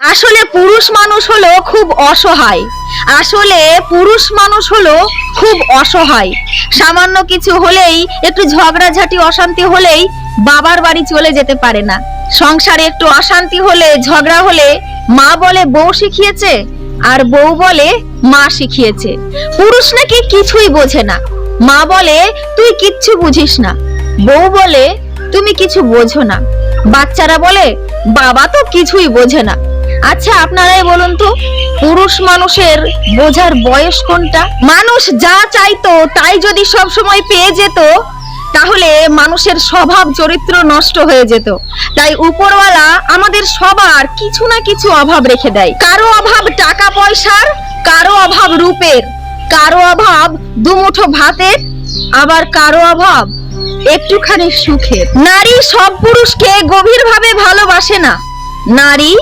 আসলে পুরুষ মানুষ হলো খুব অসহায়। আসলে পুরুষ মানুষ হলো খুব অসহায়। সামান্য কিছু হলেই, একটু ঝগড়াঝাটি, অশান্তি হলেই বাবার বাড়ি চলে যেতে পারে না। সংসারে একটু অশান্তি হলে, ঝগড়া হলে মা বলে বউ শিখিয়েছে আর বউ বলে মা শিখিয়েছে। পুরুষ নাকি কিছুই বোঝে না। মা বলে, তুই কিচ্ছু বুঝিস না। বউ বলে, তুমি কিছু বোঝো না। বাচ্চারা বলে, বাবা তো কিছুই বোঝে না। আচ্ছা আপনারাই বলুন তো, পুরুষ মানুষের বোঝার বয়স কোনটা? মানুষ যা চাইতো, তাই যদি সব সময় পেয়ে যেত, তাহলে মানুষের স্বভাব, চরিত্র নষ্ট হয়ে যেত। তাই উপরওয়ালা আমাদের সবার কিছু না কিছু অভাব রেখে দেয়। কারও অভাব টাকা পয়সার, কারও অভাব রূপের। কারও অভাব দুমুঠো ভাতের, আবার কারও অভাব একটুখানি সুখের। নারী সব পুরুষকে গভীরভাবে ভালোবাসে না। নারী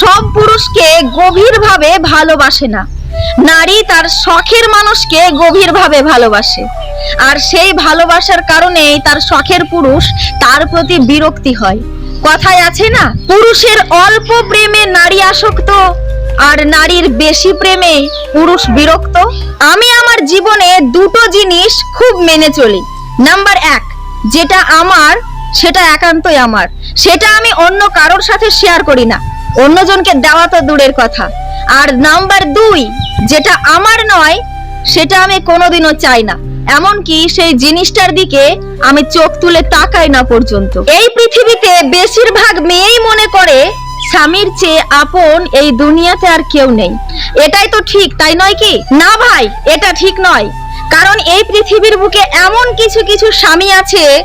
সব পুরুষকে গভীরভাবে ভালোবাসে না। নারী তার শখের মানুষকে গভীরভাবে ভালোবাসে। আর সেই ভালোবাসার কারণেই তার শখের পুরুষ তার প্রতি বিরক্তি হয়। কথায় আছে না, পুরুষের অল্প প্রেমে নারী আসক্ত, আর নারীর বেশি প্রেমে পুরুষ বিরক্ত। আমি আমার জীবনে দুটো জিনিস খুব মেনে চলি। নাম্বার এক, যেটা আমার, সেটা একান্তই আমার। সেটা আমি অন্য কারোর সাথে শেয়ার করি না। অন্যজনকে দেওয়া তো দূরের কথা। আর নাম্বার দুই, যেটা আমার নয়, সেটা আমি কোনোদিনও চাই না। এমনকি সেই জিনিসটার দিকে আমি চোখ তুলে তাকাই না পর্যন্ত। এই পৃথিবীতে বেশিরভাগ মেয়েই মনে করে, স্বামীর চেয়ে আপন এই দুনিয়াতে আর কেউ নেই। এটাই তো ঠিক, তাই নয় কি? না ভাই, এটা ঠিক নয়। কারণ এই পৃথিবীর বুকে এমন কিছু কিছু স্বামী আছে,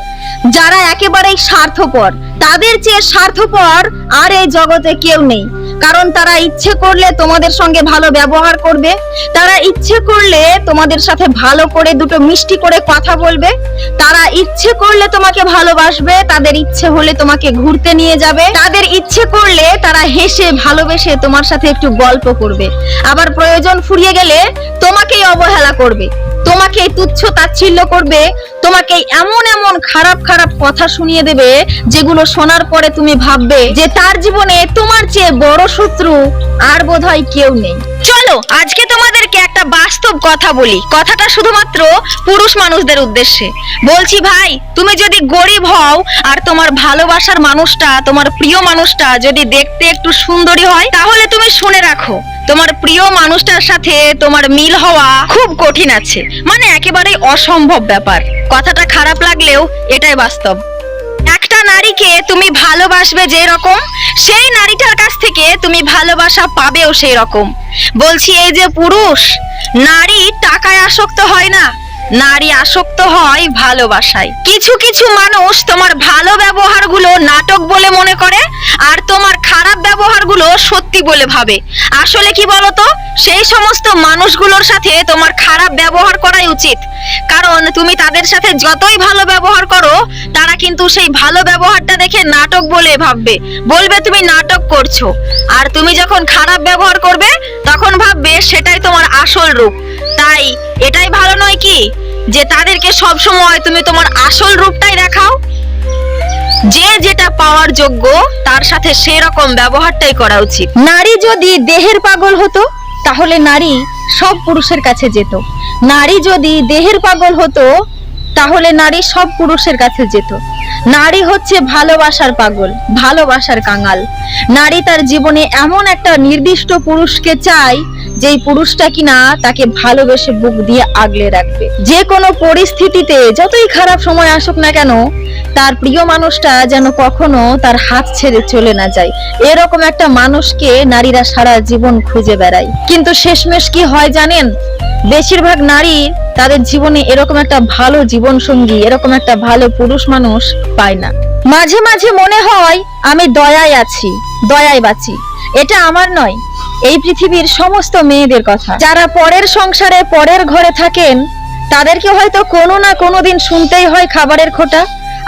যারা একেবারেই স্বার্থপর। তাদের চেয়ে স্বার্থপর আর এই জগতে কেউ নেই। কারণ তারা ইচ্ছে করলে তোমাদের সঙ্গে ভালো ব্যবহার করবে, তারা ইচ্ছে করলে তোমাদের সাথে ভালো করে দুটো মিষ্টি করে কথা বলবে, তারা ইচ্ছে করলে তোমাকে ভালোবাসবে, তাদের ইচ্ছে হলে তোমাকে ঘুরতে নিয়ে যাবে, তাদের ইচ্ছে করলে তারা হেসে ভালোবেসে তোমার সাথে একটু গল্প করবে। আবার প্রয়োজন ফুরিয়ে গেলে তোমাকেই অবহেলা করবে তোমাকে তুচ্ছ তাচ্ছিল্য করবে তোমাকে এমন এমন খারাপ খারাপ কথা শুনিয়ে দেবে, যেগুলো শোনার পরে তুমি ভাববে যে তার জীবনে তোমার চেয়ে বড় শত্রু আর বোধহয় কেউ নেই। চলো, আজকে তোমাদেরকে একটা বাস্তব কথা বলি। কথাটা শুধুমাত্র পুরুষ মানুষদের উদ্দেশ্যে। বলছি ভাই, তুমি যদি গরিব হও আর তোমার ভালোবাসার মানুষটা, তোমার প্রিয় মানুষটা যদি দেখতে একটু সুন্দরী হয়, তাহলে তুমি শুনে রাখো, তোমার প্রিয় মানুষটার সাথে তোমার মিল হওয়া খুব কঠিন আছে। মানে একেবারেই অসম্ভব ব্যাপার। কথাটা খারাপ লাগলেও এটাই বাস্তব। নারীকে তুমি ভালোবাসবে যে রকম সেই নারীটার কাছ থেকে তুমি ভালোবাসা পাবেও সেই রকম বলছি, এই যে পুরুষ, নারী টাকায় আসক্ত হয় না। নারী আসক্ত হয় ভালোবাসায়। কিছু কিছু মানুষ তোমার ভালো ব্যবহারগুলো নাটক বলে মনে করে, আর তোমার খারাপ ব্যবহারগুলো সত্যি বলে ভাবে। আসলে কি বলতো? সেই সমস্ত মানুষগুলোর সাথে তোমার খারাপ ব্যবহার করাই উচিত। কারণ তুমি তাদের সাথে যতই ভালো ব্যবহার করো, তারা কিন্তু সেই ভালো ব্যবহারটা দেখে নাটক বলে ভাববে। বলবে, তুমি নাটক করছ। আর তুমি যখন খারাপ ব্যবহার করবে, তখন ভাববে, সেটাই তোমার আসল রূপ। তাই এটাই ভালো নয় কি? যে তাদেরকে সব সময় তুমি তোমার আসল রূপটাই দেখাও। যে যেটা পাওয়ার যোগ্য, তার সাথে সেরকম ব্যবহারটাই করা উচিত। নারী যদি দেহের পাগল হতো, তাহলে নারী সব পুরুষের কাছে যেত। নারী যদি দেহের পাগল হতো, তাহলে নারী সব পুরুষের কাছে যেত। নারী হচ্ছে ভালোবাসার পাগল, ভালোবাসার কাঙাল। নারী তার জীবনে এমন একটা নির্দিষ্ট পুরুষকে চায়, যেই পুরুষটা কিনা তাকে ভালোবেসে বুক দিয়ে আগলে রাখবে। যে কোনো পরিস্থিতিতে যতই খারাপ সময় আসুক না কেন তার প্রিয় মানুষটা যেন কখনো তার হাত ছেড়ে চলে না যায়। এরকম একটা মানুষকে নারীরা সারা জীবন খুঁজে বেড়ায়। কিন্তু শেষমেশ কি হয় জানেন? বেশিরভাগ নারী তাদের জীবনে এরকম একটা ভালো জীবন সঙ্গী এরকম একটা ভালো পুরুষ মানুষ পায় না। মাঝে মাঝে মনে হয়, আমি দয়ায় আছি, দয়ায় বাঁচি। এটা আমার নয়, এই পৃথিবীর সমস্ত মেয়েদের কথা। যারা পরের সংসারে পরের ঘরে থাকেন, তাদেরকে হয়তো কোনো না কোনো দিন শুনতেই হয় খাবারের খোটা।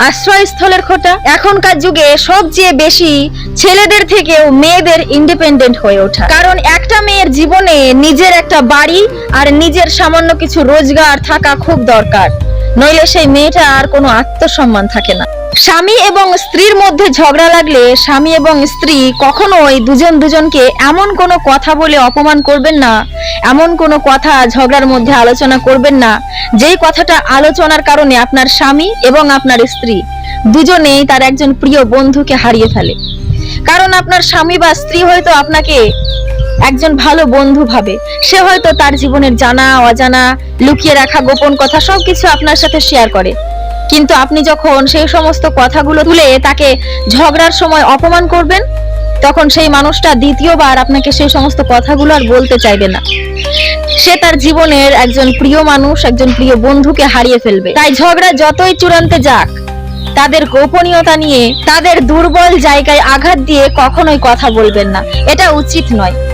আশ্রয়স্থলের খোটা। এখনকার যুগে সবচেয়ে বেশি ছেলেদের থেকেও মেয়েদের ইন্ডিপেন্ডেন্ট হয়ে ওঠা। কারণ একটা মেয়ের জীবনে নিজের একটা বাড়ি আর নিজের সামান্য কিছু রোজগার থাকা খুব দরকার। নইলে সেই মেয়েটা আর কোনো আত্মসম্মান থাকে না। স্বামী এবং স্ত্রীর মধ্যে ঝগড়া লাগলে স্বামী এবং স্ত্রী কখনোই দুজন দুজনকে এমন কোনো কথা বলে অপমান করবেন না, এমন কোনো কথা ঝগড়ার মধ্যে আলোচনা করবেন না, যেই কথাটা আলোচনার কারণে আপনার স্বামী এবং আপনার স্ত্রী দুজনেই তার একজন প্রিয় বন্ধুকে হারিয়ে ফেলে। কারণ আপনার স্বামী বা স্ত্রী হয়তো আপনাকে একজন ভালো বন্ধু ভাবে। সে হয়তো তার জীবনের জানা, অজানা, লুকিয়ে রাখা গোপন কথা সবকিছু আপনার সাথে শেয়ার করে। কিন্তু আপনি যখন সেই সমস্ত কথাগুলো তুলে তাকে ঝগড়ার সময় অপমান করবেন, তখন সেই মানুষটা দ্বিতীয়বার আপনাকে সেই সমস্ত কথাগুলো আর বলতে চাইবে না। সে তার জীবনের একজন প্রিয় মানুষ, একজন প্রিয় বন্ধুকে হারিয়ে ফেলবে। তাই ঝগড়া যতই চূড়ান্তে যাক, তাদের গোপনীয়তা নিয়ে, তাদের দুর্বল জায়গায় আঘাত দিয়ে কখনোই কথা বলবেন না। এটা উচিত নয়।